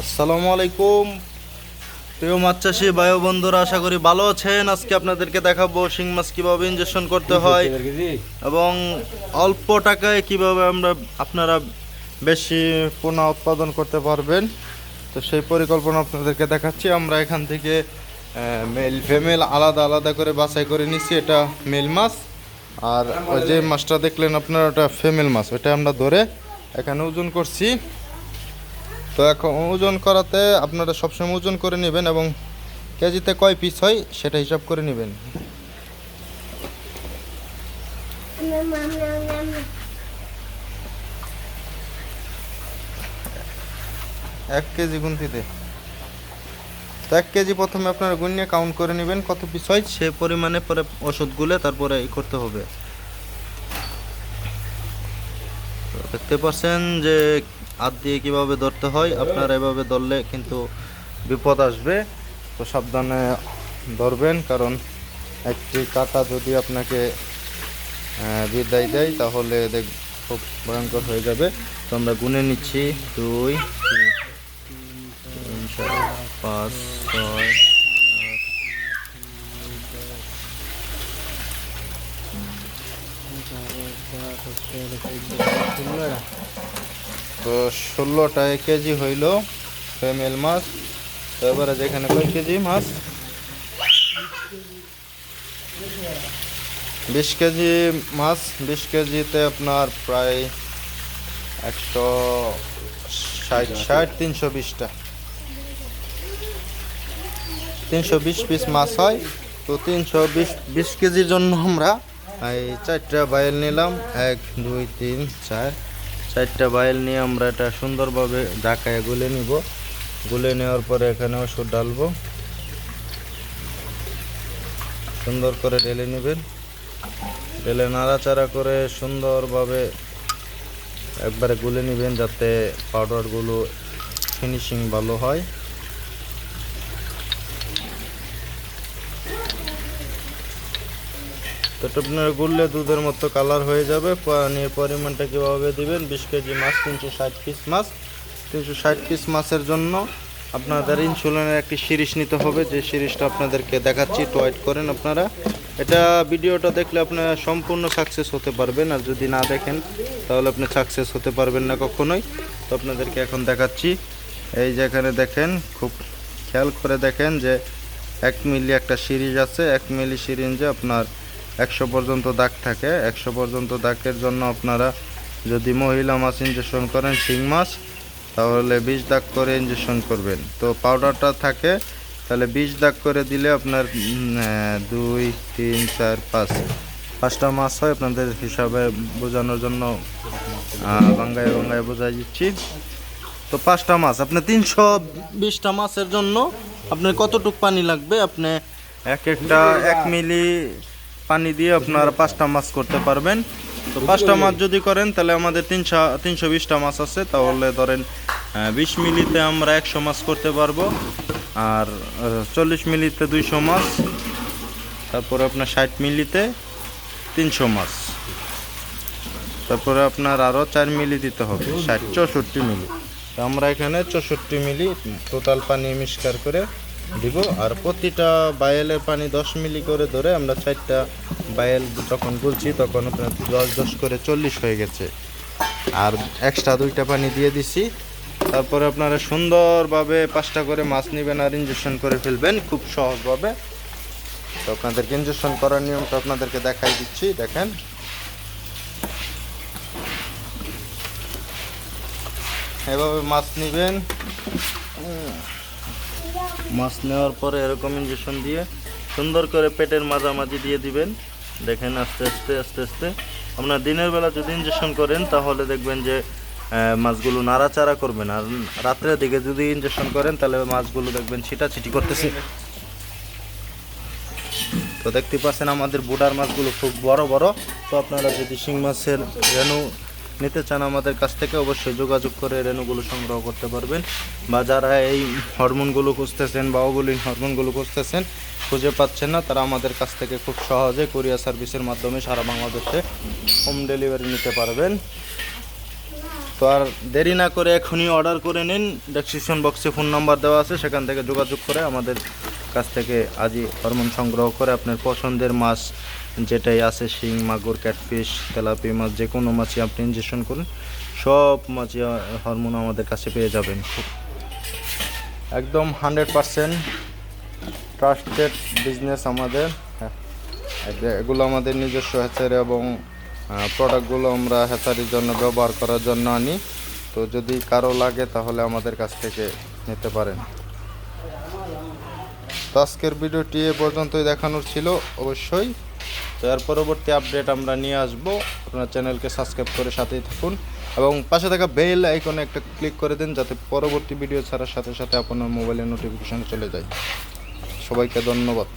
আসসালামু আলাইকুম। প্রিয় মাছ চাষি ভাই বন্ধুরা আশা করি ভালো আছেন। আজকে আপনাদেরকে দেখাবো শিং মাছ কীভাবে ইনজেকশন করতে হয় এবং অল্প টাকায় কীভাবে আমরা আপনারা বেশি পোনা উৎপাদন করতে পারবেন। তো সেই পরিকল্পনা আপনাদেরকে দেখাচ্ছি। আমরা এখান থেকে মেল ফেমেল আলাদা আলাদা করে বাছাই করে নিচ্ছি। এটা মেল মাছ। আর যে মাছটা দেখলেন আপনারা ওটা ফেমেল মাছ। ওটা আমরা ধরে এখানে ওজন করছি। তো এখন ওজন করাতে আপনারা সবসময় ওজন করে নেবেন এবং কেজিতে কয় পিস হয় সেটা হিসাব করে নেবেন। এক কেজি গুনতিতে। তো এক কেজি প্রথমে আপনারা গুনিয়ে কাউন্ট করে নেবেন কত পিস হয়, সে পরিমাণে পরে ওষুধ গুলে তারপরে ই করতে হবে তো দেখতে পাচ্ছেন যে হাত দিয়ে কীভাবে ধরতে হয় আপনার এভাবে ধরলে কিন্তু বিপদ আসবে। তো সাবধানে ধরবেন কারণ একটি কাটা যদি আপনাকে বিদায় দেয় তাহলে দেখ খুব ভয়ঙ্কর হয়ে যাবে। তো আমরা গুনে নিচ্ছি। দুই তিন, চার পাঁচ ছয় তো ষোলোটায় কেজি হইল ফেমেল মাছ। তো এবারে যেখানে কয় কেজি মাছ? বিশ কেজি মাছ, বিশ কেজিতে আপনার প্রায় একশো ষাট ষাট, তিনশো বিশটা। তিনশো বিশ পিস মাছ হয়। তো তিনশো বিশ বিশ কেজির জন্য আমরা এই চারটা বাইল নিলাম। এক, দুই, তিন, চার। চারটা বাইল নিয়ে আমরা এটা সুন্দরভাবে ঢাকায় গুলে নিব। গুলে নেওয়ার পরে এখানে ওষুধ ডালবো সুন্দর করে ঢেলে নেবেন। ঢেলে নাড়াচাড়া করে সুন্দরভাবে একবারে গুলে নেবেন যাতে পাউডারগুলো ফিনিশিং ভালো হয়। তো আপনার গুললে দুধের মতো কালার হয়ে যাবে। পানির পরিমাণটা কীভাবে দিবেন, বিশ কেজি মাছ, তিনশো ষাট পিস মাছ। তিনশো ষাট পিস মাছের জন্য আপনাদের ইনসুলিনের একটি সিরিজ নিতে হবে। যে সিরিজটা আপনাদেরকে দেখাচ্ছি টয়েট করেন আপনারা। এটা ভিডিওটা দেখলে আপনারা সম্পূর্ণ সাকসেস হতে পারবেন। আর যদি না দেখেন, তাহলে আপনি সাকসেস হতে পারবেন না কখনোই। তো আপনাদেরকে এখন দেখাচ্ছি। এই যেখানে দেখেন, খুব খেয়াল করে দেখেন যে এক মিলি একটা সিরিজ আছে। এক মিলি সিরিঞ্জে আপনার একশো পর্যন্ত দাগ থাকে। একশো পর্যন্ত দাগের জন্য আপনারা যদি মহিলা মাছ ইনজেকশন করেন, শিং মাছ, তাহলে বিষ দাগ করে ইনজেকশন করবেন। তো পাউডারটা থাকে, তাহলে বিষ দাগ করে দিলে আপনার দুই, তিন, চার, পাঁচ, পাঁচটা মাছ হয় আপনাদের হিসাবে বোঝানোর জন্য। বাঙ্গায় বাঙ্গায় বোঝাই দিচ্ছি। তো পাঁচটা মাছ, আপনি তিনশো বিশটা মাছের জন্য আপনার কতটুক পানি লাগবে? আপনি এক একটা এক মিলি পানি দিয়ে আপনার পাঁচটা মাছ করতে পারবেন। তো পাঁচটা মাছ যদি করেন, তাহলে আমাদের তিনশো তিনশো বিশটা মাছ আছে। তাহলে ধরেন বিশ মিলিতে আমরা একশো মাছ করতে পারব। আর চল্লিশ মিলিতে দুইশো মাছ। তারপরে আপনার ষাট মিলিতে তিনশো মাছ। তারপরে আপনার আরও চার মিলি দিতে হবে, ষাট, চৌষট্টি মিলি। তো আমরা এখানে চৌষট্টি মিলি টোটাল পানি মিক্সকার করে দিব। আর প্রতিটা বায়েলের পানি দশ মিলি করে ধরে আমরা চারটা বায়েল যখন গুলছি তখন আপনার দশ দশ করে চল্লিশ হয়ে গেছে। আর এক্সট্রা দুইটা পানি দিয়ে দিছি। তারপরে আপনারা সুন্দরভাবে পাঁচটা করে মাছ নেবেন আর ইনজেকশন করে ফেলবেন খুব সহজভাবে। তো আপনাদেরকে ইনজেকশন করার নিয়মটা আপনাদেরকে দেখাই দিচ্ছি, দেখেন। এভাবে মাছ নেবেন। মাছ নেওয়ার পরে এরকম ইঞ্জেকশন দিয়ে সুন্দর করে পেটের মাঝামাঝি দিয়ে দিবেন। দেখেন আস্তে আস্তে আস্তে আস্তে। আপনার দিনের বেলা যদি ইঞ্জেকশন করেন, তাহলে দেখবেন যে মাছগুলো নাড়াচাড়া করবেন। আর রাত্রের দিকে যদি ইঞ্জেকশন করেন, তাহলে মাছগুলো দেখবেন ছিটাছিটি করতেছে। তো দেখতে পাচ্ছেন আমাদের বুডার মাছগুলো খুব বড় বড়। তো আপনারা যদি শিং মাছের রেণু নিতে চান আমাদের কাছ থেকে অবশ্যই যোগাযোগ করে রেণুগুলো সংগ্রহ করতে পারবেন। বা যারা এই হরমোনগুলো খুঁজতেছেন বা ওগুলিন হরমোনগুলো খুঁজতেছেন, খুঁজে পাচ্ছেন না, তারা আমাদের কাছ থেকে খুব সহজে কোরিয়া সার্ভিসের মাধ্যমে সারা বাংলাদেশে হোম ডেলিভারি নিতে পারবেন। তো আর দেরি না করে এখনই অর্ডার করে নিন। ডেসক্রিপশন বক্সে ফোন নাম্বার দেওয়া আছে, সেখান থেকে যোগাযোগ করে আমাদের কাছ থেকে আজই হরমোন সংগ্রহ করে আপনার পছন্দের মাছ যেটাই আছে, শিং, মাগুর, ক্যাটফিশ, তেলাপি মাছ যে কোনো মাছই আপনি ইনজেকশন করুন। সব মাছই হরমোন আমাদের কাছে পেয়ে যাবেন। একদম হান্ড্রেড পারসেন্ট ট্রাস্টেড বিজনেস আমাদের। হ্যাঁ এগুলো আমাদের নিজস্ব হ্যাচারি এবং প্রোডাক্টগুলো আমরা হ্যাচারির জন্য ব্যবহার করার জন্য আনি। তো যদি কারও লাগে তাহলে আমাদের কাছ থেকে নিতে পারেন। তো আজকের ভিডিওটি এ পর্যন্তই দেখানোর ছিল অবশ্যই। তো এর পরবর্তী আপডেট আমরা নিয়ে আসব। আপনার চ্যানেলকে সাবস্ক্রাইব করে সাথেই থাকুন এবং পাশে থাকা বেল আইকনে একটা ক্লিক করে দিন যাতে পরবর্তী ভিডিও ছাড়ার সাথে সাথে আপনার মোবাইলে নোটিফিকেশান চলে যায়। সবাইকে ধন্যবাদ।